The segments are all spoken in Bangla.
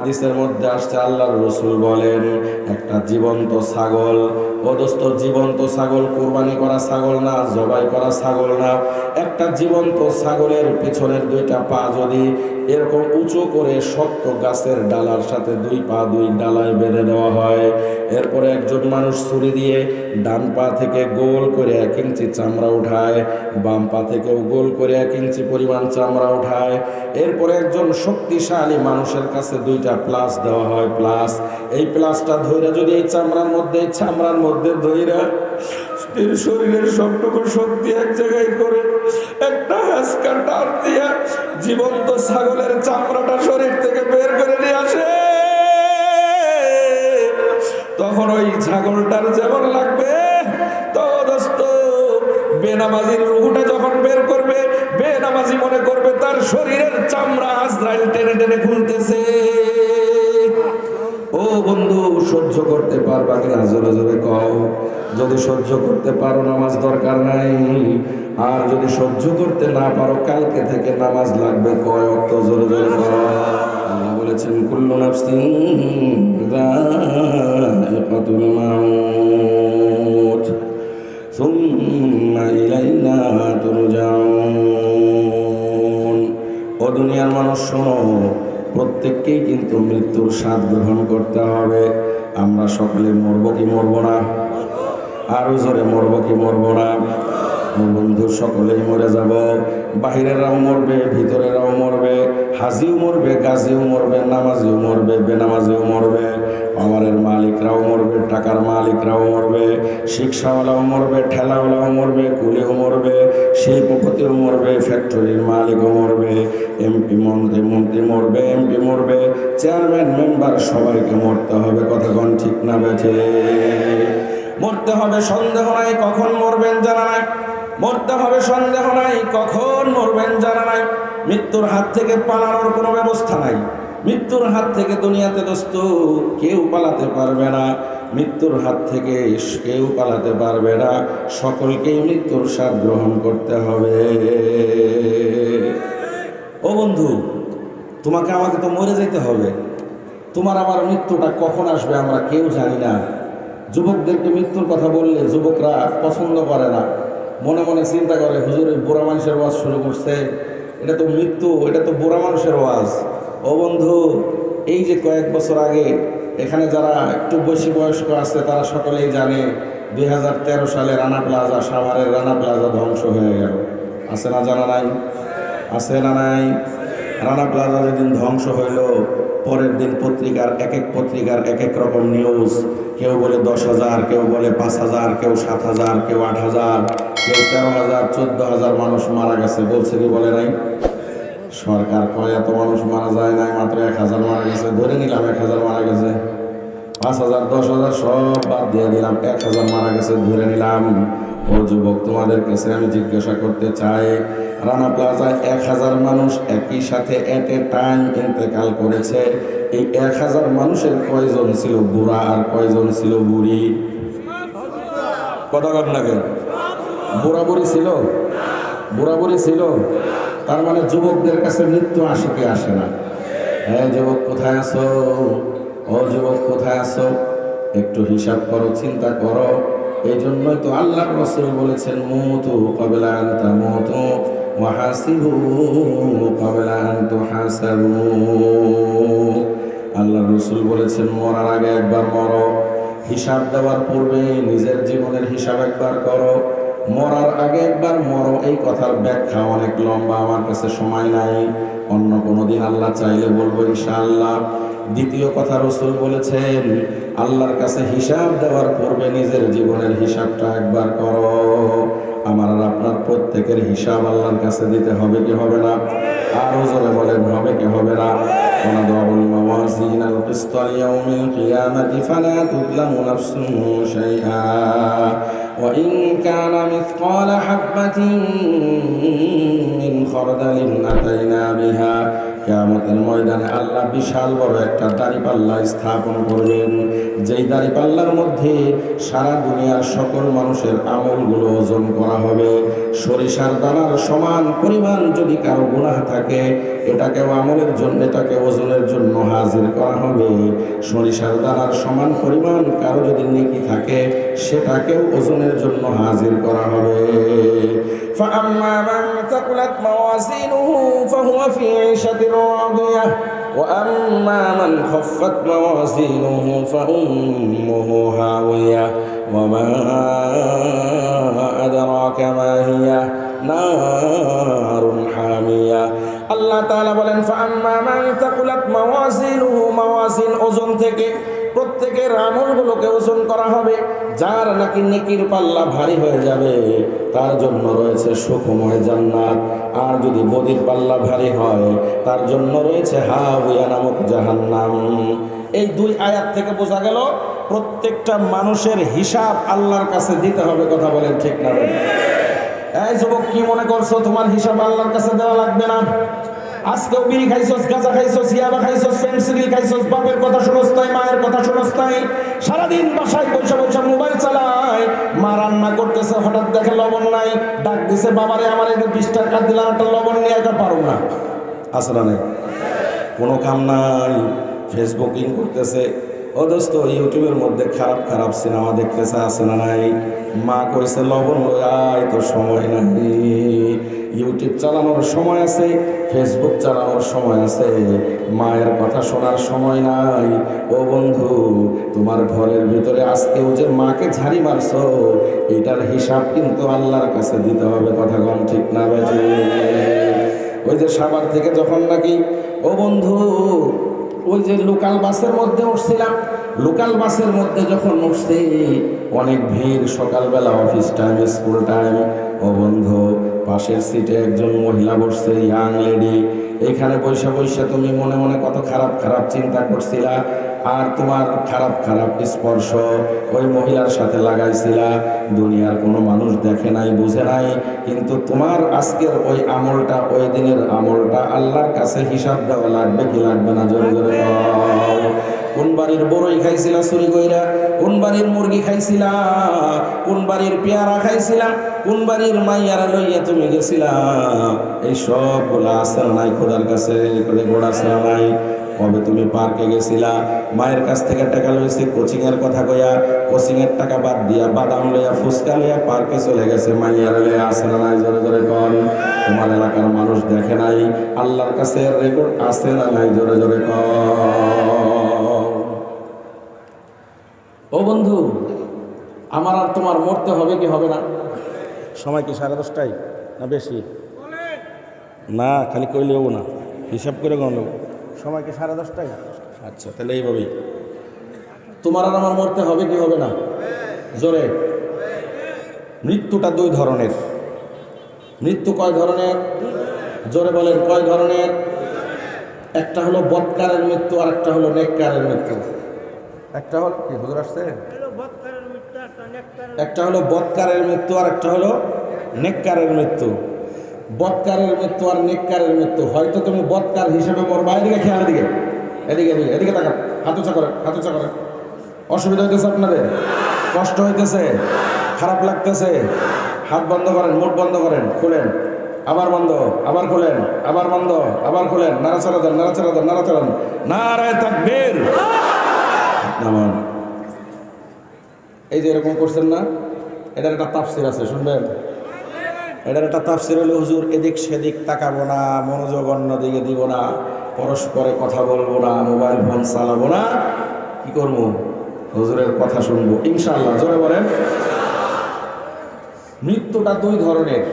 হাদিসের মধ্যে আসছে, আল্লাহর রসুল বলেন, একটা জীবন্ত ছাগল ও দোস্ত জীবন্ত ছাগল, কোরবানি করা ছাগল না, জবাই করা ছাগল না। একটা জীবন্ত ছাগলের পেছনের দুইটা পা যদি এরকম উঁচু করে শক্ত গাছের ডালার সাথে দুই পা, দুই ডালায় বেঁধে দেওয়া হয়, এরপরে একজন মানুষ ছুরি দিয়ে ডান পা থেকে গোল করে এক ইঞ্চি চামড়া উঠায়, বাম পা থেকেও গোল করে এক ইঞ্চি পরিমাণ চামড়া উঠায়, এরপরে একজন শক্তিশালী মানুষের কাছে দুইটা প্লাস দেওয়া হয় প্লাস এই প্লাসটা ধইরা যদি এই চামড়ার মধ্যে, এই চামড়ার মধ্যে এর শরীরের সবটুকু শক্তি এক জায়গায় করে একটা টান দিয়া জীবন্ত ছাগলের চামড়াটা শরীর থেকে বের করে নিয়ে আসে। তখন ওই ছাগলটার যেমন লাগবে বেনামাজির রুহুটা যখন বের করবে, বেনামাজি মনে করবে তার শরীরের চামড়া আজরাইল টেনে টেনে খুলতেছে। সহ্য করতে পারবা কিনা? জোরে জোরে কও। যদি সহ্য করতে পারো, নামাজ দরকার নাই। আর যদি সহ্য করতে না পারো, কালকে থেকে নামাজ লাগবে কয় অক্ত? জোরে জোরে আল্লাহ বলেছেন, কুল্লু নাফসিন যায়িকাতুল মাউত, সুম্মা ইলাইনা তুরজাউন। ও দুনিয়ার মানুষ শোনো, প্রত্যেককেই কিন্তু মৃত্যুর স্বাদ গ্রহণ করতে হবে। আমরা সকলে মরব কি মরব না? আরও জোরে মরব কি মরব না? বন্ধু সকলেই মরে যাব। বাহিরেরাও মরবে ভিতরেরাও মরবে, হাজিও মরবে, গাজিও মরবে, নামাজিও মরবে, বেনামাজিও মরবে। পাওয়ারের মালিকরাও মরবে, টাকার মালিকরাও মরবে, শিক্ষাওয়ালাও মরবে, ঠেলাওয়ালাও মরবে, কুলিও মরবে, শিল্পপতিও মরবে, ফ্যাক্টরির মালিকও মরবে, এমপি মন্ত্রী মন্ত্রী মরবে, এমপি মরবে, চেয়ারম্যান, মেম্বার, সবাইকে মরতে হবে, কথা কোন ঠিক না বেঠে? মরতে হবে, সন্দেহ নাই, কখন মরবেন জানা নাই? মরতে হবে, সন্দেহ নাই, কখন মরবেন জানা নাই। মৃত্যুর হাত থেকে পালানোর কোনো ব্যবস্থা নাই। মৃত্যুর হাত থেকে দুনিয়াতে দোস্ত কেউ পালাতে পারবে না। মৃত্যুর হাত থেকে কেউ পালাতে পারবে না। সকলকেই মৃত্যুর স্বাদ গ্রহণ করতে হবে। ও বন্ধু, তোমাকে আমাকে তো মরে যেতে হবে। তোমার আবার মৃত্যুটা কখন আসবে আমরা কেউ জানি না। যুবকদেরকে মৃত্যুর কথা বললে যুবকরা পছন্দ করে না। মনে মনে চিন্তা করে, হুজুর ওই বুড়া মানুষের ওয়াজ শুরু করছে। এটা তো মৃত্যু, এটা তো বুড়া মানুষের ওয়াজ। ও বন্ধু, এই যে কয়েক বছর আগে এখানে যারা একটু বেশি বয়স্ক আছে, তারা সকলেই জানে দু হাজার তেরো সালে রানা প্লাজা, সাভারের রানা প্লাজা ধ্বংস হয়ে গেল। আছে না জানা নাই? আছে না নাই। রানা প্লাজা যেদিন ধ্বংস হইল, পরের দিন পত্রিকার এক এক পত্রিকার এক এক রকম নিউজ কেউ বলে দশ হাজার, কেউ বলে পাঁচ হাজার, কেউ সাত হাজার, কেউ আট হাজার। কেউ তেরো হাজার চোদ্দ হাজার মানুষ মারা গেছে বলছে কি বলে নাই? সরকার কয় এত মানুষ মারা যায় নাই মাত্র এক হাজার মারা গেছে ধরে নিলাম এক হাজার মারা গেছে। পাঁচ হাজার দশ হাজার সব বাদ দিয়ে দিলাম এক হাজার মারা গেছে ধরে নিলাম। ও যুবক তোমাদের কাছে আমি জিজ্ঞাসা করতে চাই রানা প্লাজায় এক হাজার মানুষ একই সাথে এট এ টাইম ইন্তেকাল করেছে। এই এক হাজার মানুষের কয়জন ছিল বুড়া আর কয়জন ছিল বুড়ি? কথা কর লাগে বুড়ি ছিল? বুড়ি ছিল? তার মানে যুবকদের কাছে মৃত্যু আসে কি আসে না। হ্যাঁ যুবক, কোথায় আছো? ও যুবক, কোথায় আছো? একটু হিসাব করো, চিন্তা করো। এই জন্যই তো আল্লাহ রসুল বলেছেন মুতু কবেলা আনতা মুতু আল্লাহ রসুল বলেছেন, মরার আগে একবার মরো। হিসাব দেওয়ার পূর্বে নিজের জীবনের হিসাব একবার করো। মরার আগে একবার মরো এই কথার ব্যাখ্যা অনেক লম্বা আমার কাছে সময় নাই অন্য কোনো দিন আল্লাহ চাইলে বলবো ইনশাআল্লাহ দ্বিতীয় কথা রসুল বলেছেন আল্লাহর কাছে হিসাব দেওয়ার পূর্বে নিজের জীবনের হিসাবটা একবার করো আমার আর আপনার প্রত্যেকের হিসাব আল্লাহর কাছে দিতে হবে কি হবে না আরো জোরে বলেন হবে কি হবে না ونضع الموازين القسط ليوم القيامة فلا تظلم نفس شيئا وإن كان مثقال حبة من خردل أتينا بها কেয়ামতের ময়দানে আল্লাহ বিশাল বড় একটা দাড়িপাল্লা স্থাপন করবেন। যেই দাড়িপাল্লার মধ্যে সারা দুনিয়ার সকল মানুষের আমলগুলো ওজন করা হবে। সরিষার দানার সমান পরিমাণ যদি কারও গুনাহ থাকে, এটাকেও আমলের জন্য এটাকে ওজনের জন্য হাজির করা হবে। সরিষার দানার সমান পরিমাণ কারও যদি নেকি থাকে, সেটাকেও ওজনের জন্য হাজির করা হবে। فأما من ثقلت موازينه فهو في عيشة راضية وأما من خفت موازينه فأمه هاوية وما أدراك ما هي نار حامية আল্লাহ তাআলা বলেন ফাম্মা মান তাকুলাত মাওয়াজিনুহু মাওয়াজিন ওজন থেকে প্রত্যেকের আমলগুলোকে ওজন করা হবে, যার নাকি নেকির পাল্লা ভারী হয়ে যাবে, তার জন্য রয়েছে সুখময় জান্নাত। আর যদি বদির পাল্লা ভারী হয়, তার জন্য রয়েছে হা হাবিয়া নামক জাহান্নাম। এই দুই আয়াত থেকে বোঝা গেল, প্রত্যেকটা মানুষের হিসাব আল্লাহর কাছে দিতে হবে, কথা বলেন ঠিক না? এই যুবক কি মনে করছ, তোমার হিসাব আল্লাহর কাছে দেওয়া লাগবে না? আজকেও বিড়ি খাইছস, গাঁজা খাইছস, ইয়াবা খাইছস পেন্সিল খাইছস, বাপের কথা শুনস নাই, মায়ের কথা শুনস নাই। সারাদিন বাসায় বসে বসে মোবাইল চালায় মা রান্না করতেছে, হঠাৎ দেখে লবণ নাই। ডাক দিছে, বাবারে, আমার একটু বিশ টাকা দিলাম, একটা লবণ নিয়ে এটা পারো না। আসলে কোনো কাম নাই। ফেসবুকিং করতেছে। ও দোস্ত, ইউটিউবের মধ্যে খারাপ খারাপ সিনেমা দেখতেছে, আছে না নাই? মা কইছে, লবণ আয় তো সময় নাই। ইউটিউব চালানোর সময় আছে, ফেসবুক চালানোর সময় আছে, মায়ের কথা শোনার সময় নাই। ও বন্ধু, তোমার ঘরের ভিতরে আজকেও যে মাকে ঝাড়ি মারছো, এটার হিসাব কিন্তু আল্লাহর কাছে দিতে হবে, কথা কম ঠিক না বেঠে? ওই যে সাবার থেকে যখন নাকি, ও বন্ধু ওই যে লোকাল বাসের মধ্যে উঠছিলাম, লোকাল বাসের মধ্যে যখন উঠছে, অনেক ভিড়, সকালবেলা অফিস টাইম স্কুল টাইম ও বন্ধ, পাশের সিটে একজন মহিলা বসছে ইয়াং লেডি এখানে বৈশা বৈশা তুমি মনে মনে কত খারাপ খারাপ চিন্তা করছিলা। আর তোমার খারাপ খারাপ স্পর্শ ওই মহিলার সাথে লাগাইছিলা। দুনিয়ার কোনো মানুষ দেখে নাই, বুঝে নাই। কিন্তু তোমার আজকের ওই আমলটা, ওই দিনের আমলটা আল্লাহর কাছে হিসাব দেওয়া লাগবে কি লাগবে না? জোরে জোরে কোন বাড়ির বড়ই খাইছিলা চুরি কইরা? কোন বাড়ির মুরগি খাইছিলা? কোন বাড়ির পেয়ারা খাইছিলা? কোন বাড়ির মাইয়ারা লইয়া তুমি গেছিলা? এই সবগুলো না নাই খোদার কাছে? গোড়া নাই? কবে তুমি পার্কে গেছিলা? মায়ের কাছ থেকে টাকা লইছি কোচিং এর কথা কইয়া কোচিং এর টাকা বাদ দিয়া বাদাম লইয়া ফুচকা লইয়া পার্কে চলে গেছে। মাইয়ার লইয়া আছে না নাই? জোরে জোরে কন। তোমার এলাকার মানুষ দেখে নাই? আল্লাহর কাছে রেকর্ড আছে না নাই? জোরে জোরে কন। ও বন্ধু আমার আর তোমার মরতে হবে কি হবে না? সময় কি সাড়ে দশটায় না বেশি? না খালি কইলেও না। হিসাব করে গণ সময় কি সাড়ে দশটায় আচ্ছা তাহলে এইভাবেই। তোমার আর আমার মরতে হবে কি হবে না? জোরে। মৃত্যুটা দুই ধরনের। মৃত্যু কয় ধরনের? জোরে বলেন কয় ধরনের? একটা হলো বৎকারের মৃত্যু আর একটা হলো নেককারের মৃত্যু। একটা হল কি হুজুর আসছে? একটা হলো বৎকারের মৃত্যু আর একটা হলো নেককারের মৃত্যু। বৎকারের মৃত্যু আর নেককারের মৃত্যু। হয়তো তুমি বৎকার হিসেবে মরবা এদিকে খেয়াল, এদিকে। এদিকে এদিকে এদিকে তাকান হাত উঁচা করেন হাত উঁচা করেন অসুবিধা হইতেছে আপনাদের? কষ্ট হইতেছে? খারাপ লাগতেছে? হাত বন্ধ করেন, মুখ বন্ধ করেন, খুলেন। আবার বন্ধ, আবার খুলেন, আবার বন্ধ, আবার খুলেন। নাড়াচাড়া দেন নাড়াচাড়া দেন নাড়াচাড়া দেন। নারায় তাকবীর! নামান। এই যে এরকম করছেন না, এটার একটা তাফসির আছে, শুনবেন? এটার একটা তাফসির হলো, হুজুর, এদিক সেদিক তাকাবো না, মনোযোগ অন্য দিকে দিব না, পরস্পরে কথা বলব না, মোবাইল ফোন চালাবো না, কি করব? হুজুরের কথা শুনব। ইনশাল্লাহ জোরে বলেন। মৃত্যুটা দুই ধরনের।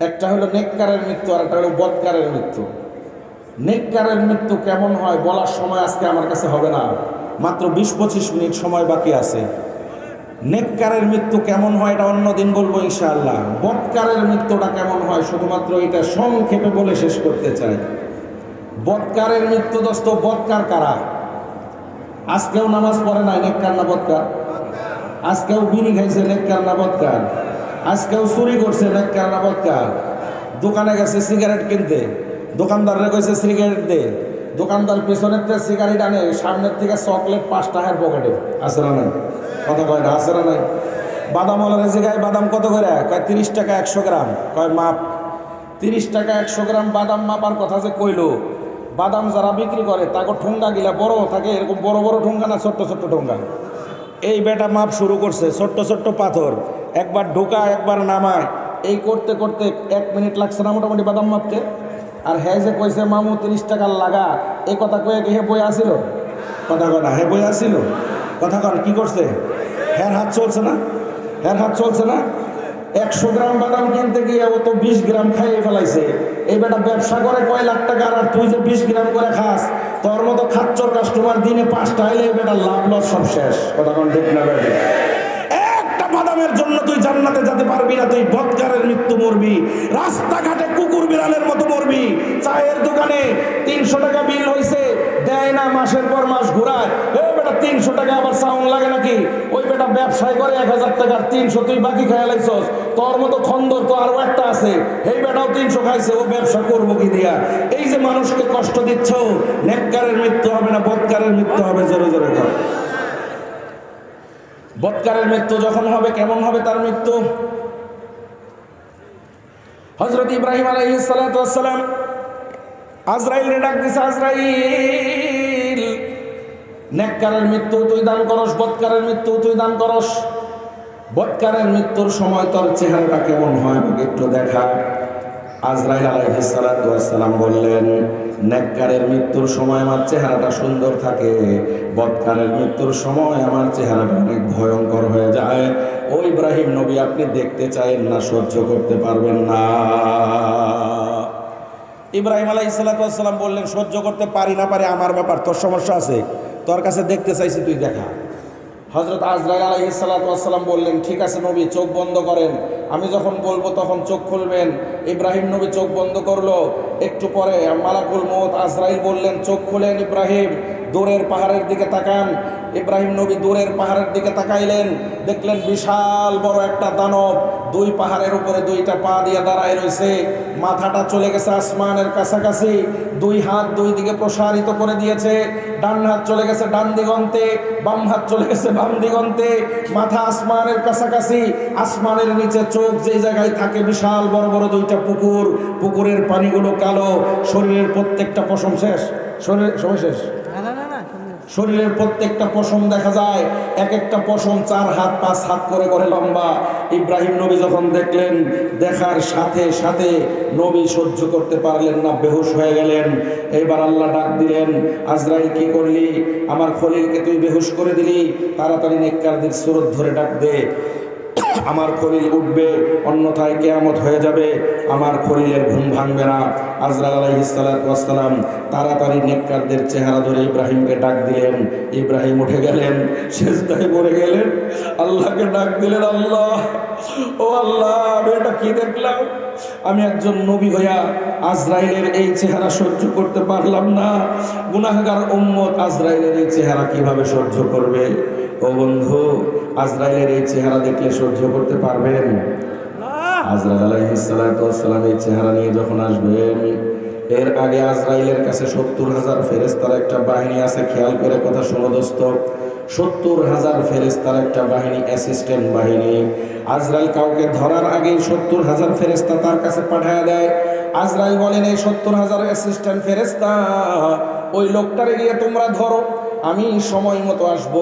একটা হলো নেককারের মৃত্যু, আর একটা হলো বৎকারের মৃত্যু। নেককারের মৃত্যু কেমন হয় বলার সময় আজকে আমার কাছে হবে না। মাত্র বিশ পঁচিশ মিনিট সময় বাকি আছে। নেককারের মৃত্যু কেমন হয় এটা অন্য দিন বলব ইনশাআল্লাহ। বৎকারের মৃত্যুটা কেমন হয় শুধুমাত্র এটা সংক্ষেপে বলে শেষ করতে চাই। বৎকারের মৃত্যু দোস্ত, বৎকার কারা? আজকেও নামাজ পড়ে নাই, নেককার না বৎকার? আজকেও বিড়ি খাইছে, নেককার না বৎকার? আজকেও চুরি করছে, নেককার না বৎকার? দোকানে গেছে, সিগারেট কিনতে। দোকানদাররা কইছে, সিগারেট দে। দোকানদার পেছনের থেকে সিগারেট আনে, সামনের থেকে চকলেট পাঁচ টাকার পকেটে। নাই? কথা কয় না, আছে না নাই? বাদাম ওলার জায়গায় বাদাম কত করে? কয় তিরিশ টাকা একশো গ্রাম। কয় মাপ? তিরিশ টাকা একশো গ্রাম বাদাম মাপার কথা যে কইলো। বাদাম যারা বিক্রি করে তাকে ঠোঙ্গা গিলা বড় থাকে, এরকম বড় বড় ঠোঙ্গা না ছোট্ট ছোট্ট ঠোঙ্গা? এই বেটা মাপ শুরু করছে, ছোট্ট ছোট্ট পাথর। একবার ঢোকা একবার নামায়। এই করতে করতে এক মিনিট লাগছে না মোটামুটি বাদাম মাপতে? আর হ্যাঁ যে কইছে, মামু, তিরিশ টাকা লাগা। এই কথা কয়ে হে বই আসিল? কথা কয় না, হে বই আসিল? কথা কন, কি করছে? হ্যার হাত চলছে না? হ্যার হাত চলছে না? একশো গ্রাম বাদাম কিনতে গিয়ে ও তো বিশ গ্রাম খাইয়ে ফেলাইছে। এই বেটা ব্যবসা করে কয় লাখ টাকা আর তুই যে বিশ গ্রাম করে খাস, তোর মতো খাচ্চর কাস্টমার দিনে পাঁচটা এলে এই বেটা লাভ লস সব শেষ। কথা কোন ঠিক না বেটা? একটা বাদামের জন্য তুই জান্নাতে যেতে পারবি না, তুই বৎকারের মৃত্যু মরবি। রাস্তাঘাটে কুকুর বিড়ালের মতো মরবি। চায়ের দোকানে তিনশো টাকা বিল হয়েছে দেয় না, মাসের পর মাস ঘুরায়। এই বেটা, তিনশো টাকা আবার সাউন্ড লাগে নাকি? ওই বেটা ব্যবসায় করে এক হাজার টাকার তিনশো তুই বাকি খেয়ালাইছস তোর মতো খন্দর তো আরও একটা আছে। এই বেটাও তিনশো খাইছে, ও ব্যবসা করব কি দিয়া? এই যে মানুষকে কষ্ট দিচ্ছ, নেককারের মৃত্যু হবে না, বৎকারের মৃত্যু হবে, জোরে জোরে কর। বৎকারের মৃত্যু যখন হবে, কেমন হবে তার মৃত্যু? হজরত ইব্রাহিম আলাইহিস সালাম আজরাইল ডাক দিছে, আজরাইল, নেককারের মৃত্যু তুই দান করস, বৎকারের মৃত্যু তুই দান করস। বৎকারের মৃত্যুর সময় তোর চেহারাটা কেমন হয় একটু দেখা। আজরাইল আলাইহিসালাম বললেন, নেককারের মৃত্যুর সময় আমার চেহারাটা সুন্দর থাকে, বৎকারের মৃত্যুর সময় আমার চেহারাটা অনেক ভয়ঙ্কর হয়ে যায়। ও ইব্রাহিম নবী, আপনি দেখতে চাইেন না, সহ্য করতে পারবেন না। ইব্রাহিম আলাই সাল্লাম বললেন, সহ্য করতে পারি না পারে, আমার ব্যাপার তোর সমস্যা আছে, তোর কাছে দেখতে চাইছি, তুই দেখা। হজরত আজরাই আলহি সাল্লাম বললেন, ঠিক আছে নবী, চোখ বন্ধ করেন। আমি যখন বলব তখন চোখ খুলবেন। ইব্রাহিম নবী চোখ বন্ধ করল। একটু পরে মালাকুল মত আজরাইল বললেন, চোখ খুলেন ইব্রাহিম, দূরের পাহাড়ের দিকে তাকান। ইব্রাহিম নবী দূরের পাহাড়ের দিকে তাকাইলেন। দেখলেন বিশাল বড় একটা দানব। দুই পাহাড়ের উপরে দুইটা পা দিয়ে দাঁড়ায় রয়েছে মাথাটা চলে গেছে আসমানের কাছাকাছি। দুই হাত দুই দিকে প্রসারিত করে দিয়েছে। ডান হাত চলে গেছে ডান দিগন্তে, বাম হাত চলে গেছে বাম দিগন্তে। মাথা আসমানের কাছাকাছি। আসমানের নিচে চোখ যে জায়গায় থাকে বিশাল বড় বড় দুইটা পুকুর। পুকুরের পানিগুলো কালো। শরীরের প্রত্যেকটা পশম শেষ। শরীর সময় শেষ। শরীরের প্রত্যেকটা পশম দেখা যায়। এক একটা পশম চার হাত, পাঁচ হাত করে করে লম্বা। ইব্রাহিম নবী যখন দেখলেন, দেখার সাথে সাথে নবী সহ্য করতে পারলেন না, বেহুশ হয়ে গেলেন। এইবার আল্লাহ ডাক দিলেন, আজরাইল, কি করলি? আমার খলিলকে তুই বেহুশ করে দিলি। তাড়াতাড়ি নেককারদের সুরত ধরে ডাক দে। আমার খলিল উঠবে, অন্যথায় কেয়ামত হয়ে যাবে। আমার খলিলের ঘুম ভাঙবে না। আজরাল আলাইহিসালাম তাড়াতাড়ি নেককারদের চেহারা ধরে ইব্রাহিমকে ডাক দিলেন। ইব্রাহিম উঠে গেলেন শেষদায় পড়ে গেলেন। আল্লাহকে ডাক দিলেন, আল্লাহ, ও আল্লাহ, আমি এটা কি দেখলাম? আমি একজন নবী হইয়া আজরাইলের এই চেহারা সহ্য করতে পারলাম না। গুনাহগার উম্মত আজরাইলের এই চেহারা কীভাবে সহ্য করবে? ও বন্ধু আজরাইলের এই চেহারা দেখলে সহ্য করতে পারবেন। আজরাইল আলাইহিসসালাম এই চেহারা নিয়ে যখন আসবেন এর আগে আজরাইলের কাছে সত্তর হাজার ফেরেস্তার একটা বাহিনী আছে খেয়াল করে কথা শোনো দোস্ত। সত্তর হাজার ফেরেস্তার একটা বাহিনী অ্যাসিস্ট্যান্ট বাহিনী। আজরাইল কাউকে ধরার আগেই সত্তর হাজার ফেরেস্তা তার কাছে পাঠায় দেয়। আজরাইল বলেন এই সত্তর হাজার অ্যাসিস্ট্যান্ট ফেরেস্তা ওই লোকটারে গিয়ে তোমরা ধরো। আমি সময় মতো আসব।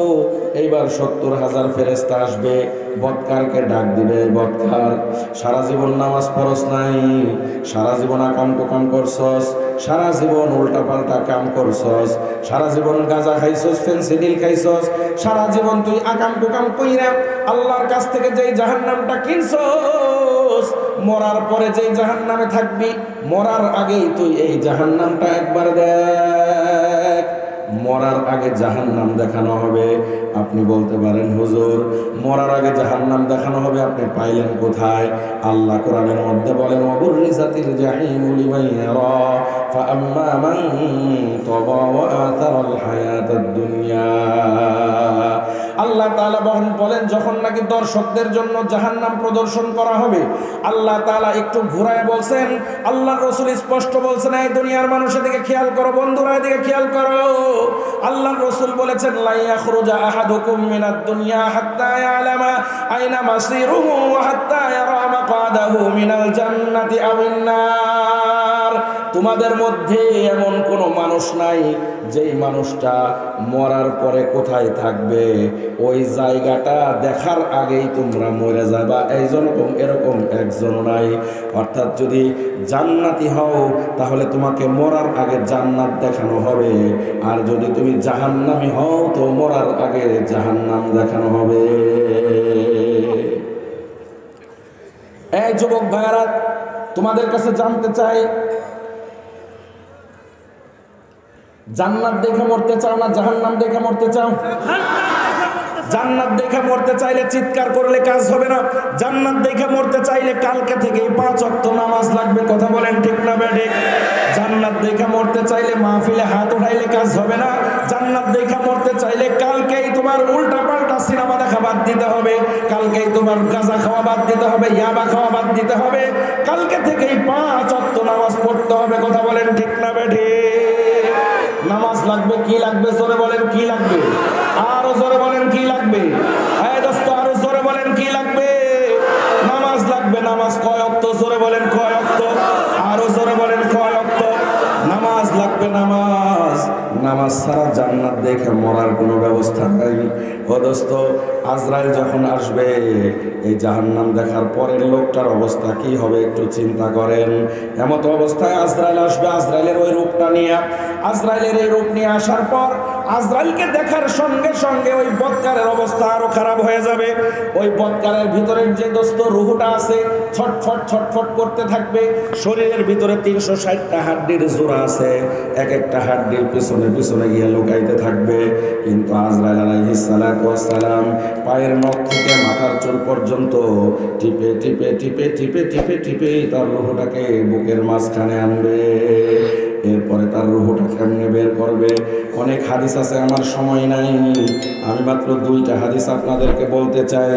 এইবার সত্তর হাজার ফেরেস্তা আসবে। বৎকারকে ডাক দিবে বৎকার। সারা জীবন নামাজ পড়স নাই। সারা জীবন আকাম কোকাম করছস। সারা জীবন উল্টা পাল্টা কাম করছস। সারা জীবন গাঁজা খাইছস ফেন্সিডিল খাইছস। সারা জীবন তুই আকাম কোকাম কইরা আল্লাহর কাছ থেকে যেই জাহান্নামটা কিনছস, মরার পরে যেই জাহান্নামে থাকবি, মরার আগেই তুই এই জাহান্নামটা একবার দেখ। মরার আগে জাহান নাম দেখানো হবে। আপনি বলতে পারেন, হুজুর, মরার আগে জাহান নাম দেখানো হবে, আপনি পাইলেন কোথায়? আল্লাহ কোরআনের মধ্যে বলেন দুনিয়া। আল্লাহ তাআলা বহন বলেন, যখন নাকি দর্শকদের জন্য জাহান্নাম প্রদর্শন করা হবে, আল্লাহ তালা একটু ঘুরায় বলছেন আল্লাহ রসুল স্পষ্ট বলছেন, এই দুনিয়ার মানুষের দিকে খেয়াল করো, বন্ধুরা এদিকে খেয়াল করো। আল্লাহ রসুল বলেছেন লাইয়া খুরুজা আহাদুকুম মিনাদ দুনিয়া হাত্তা ইয়ালামা আইনা মাসিরুহু হাত্তা ইয়ারা মাকাদাহু মিনাল জান্নাতি আওয়ান নার তোমাদের মধ্যে এমন কোনো মানুষ নাই, যেই মানুষটা মরার পরে কোথায় থাকবে? ওই জায়গাটা দেখার আগেই তোমরা মরে যাবা। এই রকম এরকম একজন নাই। অর্থাৎ যদি জান্নাতি হও, তাহলে তোমাকে মরার আগে জান্নাত দেখানো হবে। আর যদি তুমি জাহান্নামি হও, তো মরার আগে জাহান্নাম দেখানো হবে। এই যুবক ভাইয়ারা, তোমাদের কাছে জানতে চাই জান্নাত দেখে মরতে চাও না জাহান্নাম দেখে মরতে চাও? জান্নাত দেখে মরতে চাইলে চিৎকার করলে কাজ হবে না। জান্নাত দেখে মরতে চাইলে কালকে থেকেই পাঁচ অক্ত নামাজ লাগবে, কথা বলেন ঠিক না বেঠিক জান্নাত দেখে মরতে চাইলে মাহফিলে হাত উঠাইলে কাজ হবে না। জান্নাত দেখে মরতে চাইলে কালকেই তোমার উল্টা পাল্টা সিনেমা দেখা বাদ দিতে হবে। কালকেই তোমার গাঁজা খাওয়া বাদ দিতে হবে, ইয়াবা খাওয়া বাদ দিতে হবে। কালকে থেকেই পাঁচ অক্ত নামাজ পড়তে হবে, কথা বলেন ঠিক না নামাজ লাগবে, কি লাগবে? জোরে বলেন, কি লাগবে? আরও জোরে বলেন, কি লাগবে? হ্যাঁ দোস্ত, আরও জোরে বলেন, কি লাগবে? নামাজ লাগবে, নামাজ কয় অক্ত? জোরে বলেন, কয় অক্ত? আরও জোরে বলেন, কয় অক্ত? নামাজ লাগবে, নামাজ। নামাজ ছাড়া জান্নাত দেখে মরার কোনো ব্যবস্থা নাই। দোস্ত আজরাইল যখন আসবে, এই জাহান্নাম দেখার পরের লোকটার অবস্থা কি হবে একটু চিন্তা করেন। এমত অবস্থায় আজরাইল আসবে, আজরাইলের ওই রূপটা নিয়ে। আজরাইলের এই রূপ নিয়ে আসার পর আজরাইলকে দেখার সঙ্গে সঙ্গে ওই বৎকারের অবস্থা আরও খারাপ হয়ে যাবে। ওই বৎকারের ভিতরের যে দোস্ত রুহুটা আছে, ছটফট ছটফট করতে থাকবে। শরীরের ভিতরে তিনশো ষাটটা হাড্ডির জোড়া আছে। এক একটা হাড্ডির পিছনে পিছনে গিয়ে লুকাইতে থাকবে। কিন্তু আজরাইল আলাইহিস সালাম পায়ের নখ থেকে মাথার চুল পর্যন্ত টিপে টিপে টিপে টিপে টিপে টিপে তার রুহটাকে বুকের মাঝখানে আনবে। এরপরে তার রুহটা কেমনে বের করবে? অনেক হাদিস আছে, আমার সময় নাই। আমি মাত্র দুইটা হাদিস আপনাদেরকে বলতে চাই।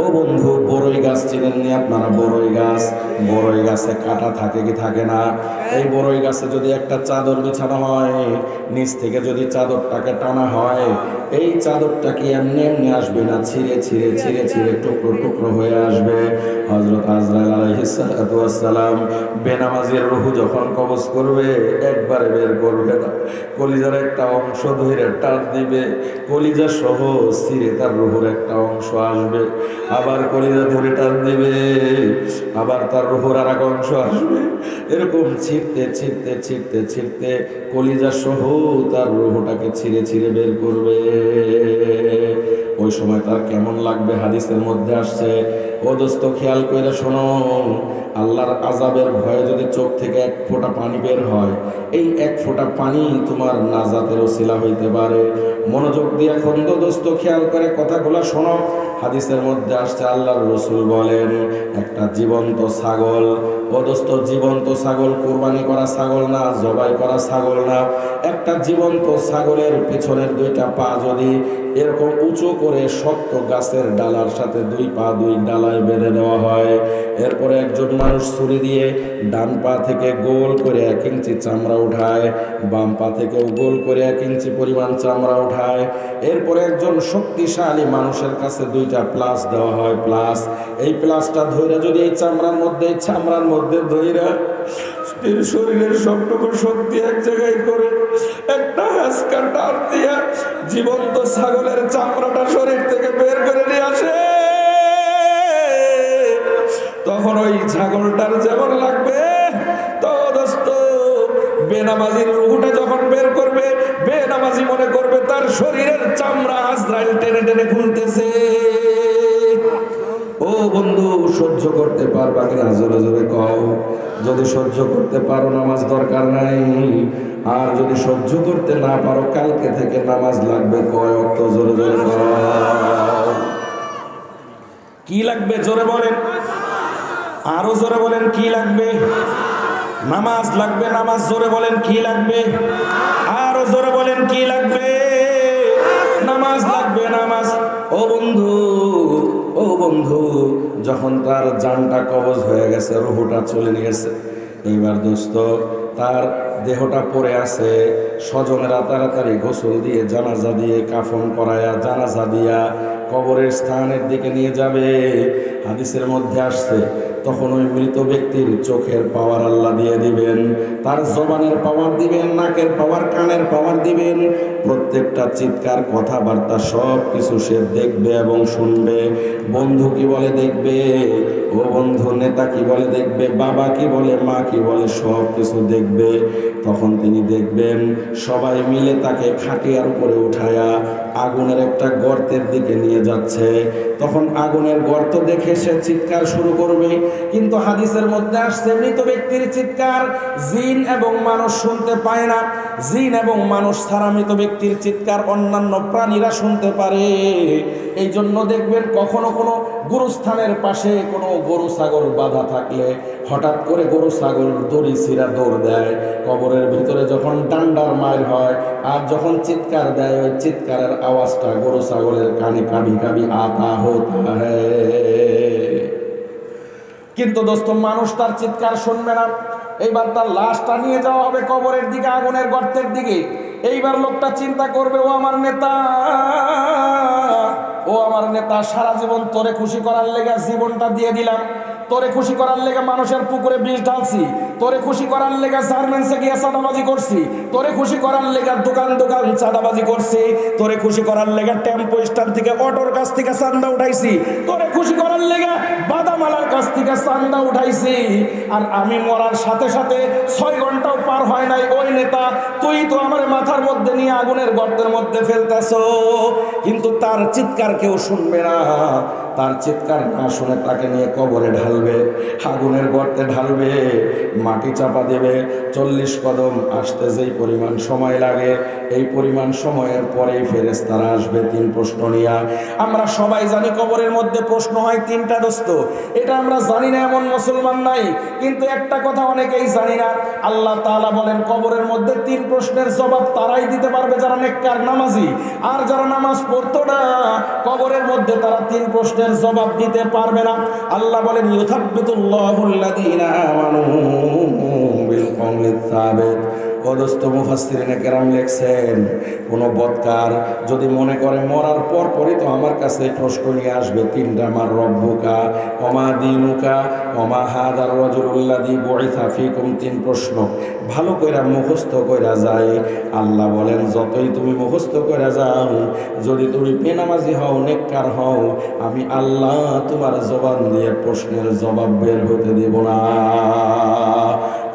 ও বন্ধু বড়ই গাছ চিনেননি আপনারা? বড়ই গাছ। বড়ই গাছে কাটা থাকে কি থাকে না? এই বড়ই গাছে যদি একটা চাদর বিছানো হয়, নিচ থেকে যদি চাদরটাকে টানা হয়, এই চাদরটা কি এমনি এমনি আসবে না? ছিঁড়ে ছিঁড়ে ছিঁড়ে ছিঁড়ে টুকরো টুকরো হয়ে আসবে। হজরত আজরাইল আলাইহিসসালাম বেনামাজির রুহু যখন কবজ করবে, একবারে বের করবে না। কলিজার একটা অংশ ধরে টান দিবে। কলিজা সহ স্থিরে তার রুহুর একটা অংশ আসবে। আবার কলিজা ধরে টান দিবে। আবার তার রুহুর আর এক অংশ আসবে। এরকম ছিঁড়তে ছিঁড়তে ছিঁড়তে ছিঁড়তে কলিজা সহ তার রুহুটাকে ছিঁড়ে ছিঁড়ে বের করবে। ওই সময় তার কেমন লাগবে? হাদিসের মধ্যে আসছে ও দোস্ত, খেয়াল করে শোনো, আল্লাহর আজাবের ভয়ে যদি চোখ থেকে এক ফোঁটা পানি বের হয়, এই এক ফোঁটা পানি তোমার নাজাতের ওসিলা হইতে পারে। মনোযোগ দিয়ে খন্দ দোস্ত, খেয়াল করে কথাগুলো শোনো। হাদিসের মধ্যে আসছে, আল্লাহর রসুল বলেন, একটা জীবন্ত ছাগল ও জীবন্ত ছাগল, কোরবানি করা ছাগল না, জবাই করা ছাগল না। একটা জীবন্ত ছাগলের পিছনের দুইটা পা যদি এরকম উঁচু করে শক্ত গাছের ডালার সাথে দুই পা, দুই ডালায় বেঁধে দেওয়া হয়। এরপরে একজন মানুষ ছুরি দিয়ে ডান পা থেকে গোল করে এক ইঞ্চি চামড়া উঠায়, বাম পা থেকেও গোল করে এক ইঞ্চি পরিমাণ চামড়া উঠায়। এরপরে একজন শক্তিশালী মানুষের কাছে দুইটা প্লাস দেওয়া হয়, প্লাস। এই প্লাসটা ধরে যদি এই চামড়ার মধ্যে চামড়ার মধ্যে ধইরা এর শরীরের সবটুকু শক্তি এক জায়গায় করে একটা হাসকা টান দিয়া জীবন্ত ছাগলের চামড়াটা শরীর থেকে বের করে নিয়ে আসে। তখন ওই ছাগলটার যেমন লাগবে তো দোস্ত বেনামাজির রুহুটা যখন বের করবে করতে পারবা কিনা? জোরে জোরে কও। যদি সহ্য করতে পারো, নামাজ দরকার নাই। আর যদি সহ্য করতে না পারো, কালকে থেকে নামাজ লাগবে কয় অক্ত? জোরে জোরে কি লাগবে? জোরে বলেন। আরও জোরে বলেন, কি লাগবে? নামাজ লাগবে, নামাজ জোরে বলেন, কি লাগবে? আরও জোরে বলেন, কি লাগবে? নামাজ লাগবে, নামাজ। ও বন্ধু বন্ধু যখন তার জানটা কবজ হয়ে গেছে রুহুটা চলে গেছে। এইবার দোস্ত তার দেহটা পড়ে আছে। স্বজনেরা তাড়াতাড়ি গোসল দিয়ে জানাজা দিয়ে কাফন করায়া জানাজা দিয়া কবরের স্থানের দিকে নিয়ে যাবে। হাদিসের মধ্যে আসছে, তখন ওই মৃত ব্যক্তির চোখের পাওয়ার আল্লাহ দিয়ে দিবেন, তার জবানের পাওয়ার দিবেন, নাকের পাওয়ার, কানের পাওয়ার দিবেন। প্রত্যেকটা চিৎকার, কথাবার্তা সব কিছু সে দেখবে এবং শুনবে। বন্ধু কি বলে দেখবে? ও বন্ধু, নেতা কি বলে দেখবে, বাবা কি বলে, মা কি বলে সব কিছু দেখবে। তখন তিনি দেখবেন সবাই মিলে তাকে খাটিয়ার উপরে উঠায়া আগুনের একটা গর্তের দিকে নিয়ে যাচ্ছে। তখন আগুনের গর্ত দেখে সে চিৎকার শুরু করবে। কিন্তু হাদিসের মধ্যে আসছে, মৃত ব্যক্তির চিৎকার জিন এবং মানুষ শুনতে পায় না। জিন এবং মানুষ ছাড়া মৃত ব্যক্তির চিৎকার অন্যান্য প্রাণীরা শুনতে পারে। এই জন্য দেখবেন কখনো কোনো গুরুস্থানের পাশে কোনো গরু, ছাগল বাধা থাকলে হঠাৎ করে গরু, ছাগল, দড়ি, সিরা দৌড় দেয়। কবরের ভিতরে যখন ডান্ডার মায়ের হয় আর যখন চিৎকার দেয়, ওই চিৎকারের আওয়াজটা গরু, ছাগলের কানে কাবি কাবি আতা হতা কিন্তু দোস্ত, মানুষ তার চিৎকার শুনবে না। এইবার তার লাশটা নিয়ে যাওয়া হবে কবরের দিকে, আগুনের গর্তের দিকে। এইবার লোকটা চিন্তা করবে, ও আমার নেতা, ও আমার নেতা, সারা জীবন তোরে খুশি করার লেগে জীবনটা দিয়ে দিলাম। তোরে খুশি করার লেগে মানুষের পুকুরে বিষ ঢালছি, তোরে খুশি করার লেগে গার্মেন্টসে গিয়ে চাঁদাবাজি করছি, তোরে খুশি করার লেগে দোকান দোকান চাঁদাবাজি করছি, তোরে খুশি করার লেগে টেম্পো স্ট্যান্ড থেকে অটোর কাছ থেকে চান্দা উঠাইছি, তোরে খুশি করার লেগে বাদামালার কাছ থেকে চান্দা উঠাইছি। আর আমি মরার সাথে সাথে ছয় ঘন্টাও পার হয় নাই, ওই নেতা, তুই তো আমার মাথার মধ্যে নিয়ে আগুনের গর্তের মধ্যে ফেলতেছ, কিন্তু তার চিৎকার কেউ শুনবে না। তার চিৎকার না শুনে তাকে নিয়ে কবরে ঢালবে, আগুনের গর্তে ঢালবে, মাটি চাপা দেবে, চল্লিশ কদম আসতে যেই পরিমাণ সময় লাগে, এই পরিমাণ সময়ের পরেই ফেরেস্তারা আসবে তিন প্রশ্ন নিয়ে। আমরা সবাই জানি কবরের মধ্যে প্রশ্ন হয় তিনটা দোস্ত। এটা আমরা জানি না, এমন মুসলমান নাই। কিন্তু একটা কথা অনেকেই জানি না, আল্লাহ তাআলা বলেন, কবরের মধ্যে তিন প্রশ্নের জবাব তারাই দিতে পারবে যারা নেককার নামাজি। আর যারা নামাজ পড়তো না, কবরের মধ্যে তারা তিন প্রশ্নের জবাব দিতে পারবে না। আল্লাহ বলেন ইউথাব্বিতুল্লাহুল্লাযীনা আমানু বিল সাবিত। অদস্ত মুফাসসিরিনে কেরাম লেখছেন, কোনো বৎকার যদি মনে করে মরার পর পরই তো আমার কাছে প্রশ্ন নিয়ে আসবে, তিনটা আমার রব্বুকা অমা দিনুকা অমা হাদার রজুল্লাদি বইথা ফিকুম, তিন প্রশ্ন। ভালো কইরা মুখস্থ কইরা যায়, আল্লাহ বলেন, যতই তুমি মুখস্থ কইরা যাও, যদি তুমি বেনামাজি হও, নেককার হও, আমি আল্লাহ তোমার জবান দিয়ে প্রশ্নের জবাব বের হতে দেব না।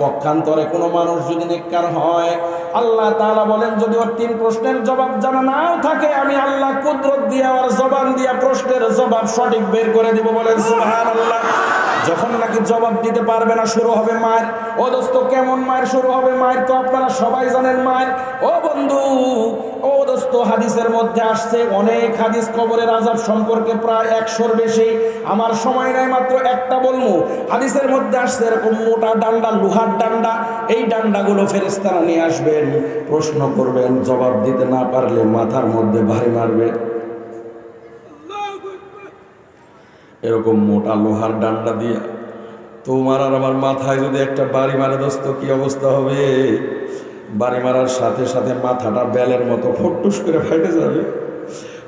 পক্ষান্তরে কোনো মানুষ যদি নেককার হয়, আল্লাহ তালা বলেন, যদি ওর তিন প্রশ্নের জবাব জানা নাও থাকে, আমি আল্লাহ কুদরত দিয়ে আর জবান দিয়া প্রশ্নের জবাব সঠিক বের করে দিব বলেন, সুবহানাল্লাহ। যখন নাকি জবাব দিতে পারবে না, শুরু হবে মায়ের। ও দোস্ত, কেমন মায়ের শুরু হবে? মায়ের তো আপনারা সবাই জানেন মায়ের। ও বন্ধু, ও দোস্ত, হাদিসের মধ্যে আসছে, অনেক হাদিস কবরের আজাব সম্পর্কে প্রায় একশোর বেশি। আমার সময় নাই, মাত্র একটা বলব। হাদিসের মধ্যে আসছে এরকম মোটা ডান্ডা, লোহার ডান্ডা। এই ডান্ডাগুলো ফেরেস্তারা নিয়ে আসবেন, প্রশ্ন করবেন, জবাব দিতে না পারলে মাথার মধ্যে ভারী মারবে। এরকম মোটা লোহার ডান্ডা দিয়া। তোমার আর আমার মাথায় যদি একটা বাড়ি মারে দোস্ত, কি অবস্থা হবে? বাড়ি মারার সাথে সাথে মাথাটা বেলের মতো ফটুস করে ফাইটে যাবে।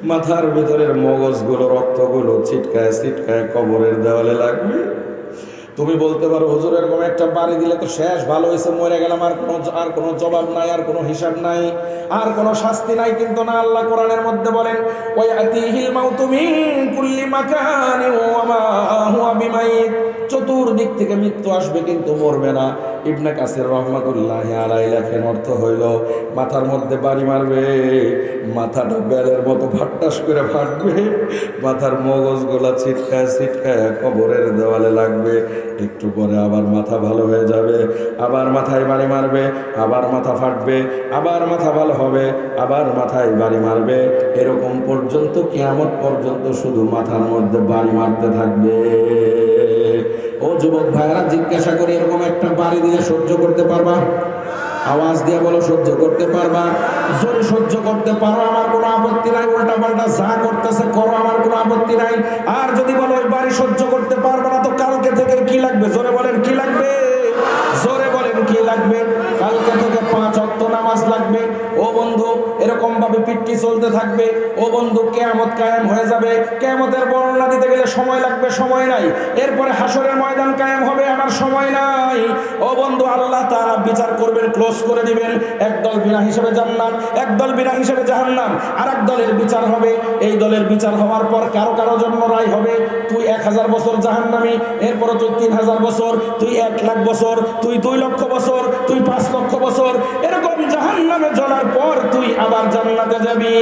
মাথার ভেতরের মগজগুলো, রক্তগুলো ছিটকায় ছিটকায় কবরের দেওয়ালে লাগবে। তুমি বলতে পারো হুজুর এরকম একটা বাড়ি দিলে তো শেষ, ভালো হয়েছে, মরে গেলাম, আর কোনো আর কোনো জবাব নাই, আর কোনো হিসাব নাই, আর কোনো শাস্তি নাই। কিন্তু না, আল্লাহ কোরআনের মধ্যে বলেন ওই আতিহিল মাউতু তুমি কুল্লি মাকানি ওয়া মা হুয়া বিমাইত। চতুর্দিক থেকে মৃত্যু আসবে কিন্তু মরবে না। ইবনে কাসির রহমাতুল্লাহ আলাই লেখেন অর্থ হইল, মাথার মধ্যে বাড়ি মারবে, মাথাটা বেলের মতো ফাট্টাস করে ফাটবে, মাথার মগজগুলা ছিটকায় ছিটকায় কবরের দেওয়ালে লাগবে, একটু পরে আবার মাথা ভালো হয়ে যাবে, আবার মাথায় বাড়ি মারবে, আবার মাথা ফাটবে, আবার মাথা ভালো হবে, আবার মাথায় বাড়ি মারবে। এরকম পর্যন্ত, কিয়ামত পর্যন্ত শুধু মাথার মধ্যে বাড়ি মারতে থাকবে। ও যুবক ভাইরা জিজ্ঞাসা করি এরকম একটা বাড়ি দিয়ে সহ্য করতে পারবা? আওয়াজ দিয়ে বলো, সহ্য করতে পারবা? যদি সহ্য করতে পারো, আমার কোনো আপত্তি নাই উল্টা পাল্টা যা করতেছে করো, আমার কোনো আপত্তি নাই। আর যদি বলো, ওই বাড়ি সহ্য করতে পারব না, তো কালকে থেকে কি লাগবে? জোরে বলেন, কি লাগবে? এরকম ভাবে পিট্টি চলতে থাকবে। ও বন্ধু, কেয়ামত কায়েম হয়ে যাবে। কেয়ামতের বর্ণনা দিতে গেলে সময় লাগবে, সময় নাই। এরপরে হাসরের ময়দান কায়েম হবে, আমার সময় নাই। ও বন্ধু, আল্লাহ তারা বিচার করবেন, ক্লোজ করে দিবেন। একদল বিনা হিসেবে জান্নাত, একদল বিনা হিসেবে জাহান্নাম। আর এক দলের বিচার হবে। এই দলের বিচার হওয়ার পর কারও কারও জন্য রায় হবে। তুই এক হাজার বছর জাহান্নামি এরপরে তুই তিন হাজার বছর, তুই এক লাখ বছর, তুই দুই লক্ষ বছর, তুই পাঁচ লক্ষ বছর। এরকম জাহান্নামে জ্বলার পর তুই আবার জান্নাতে যাবি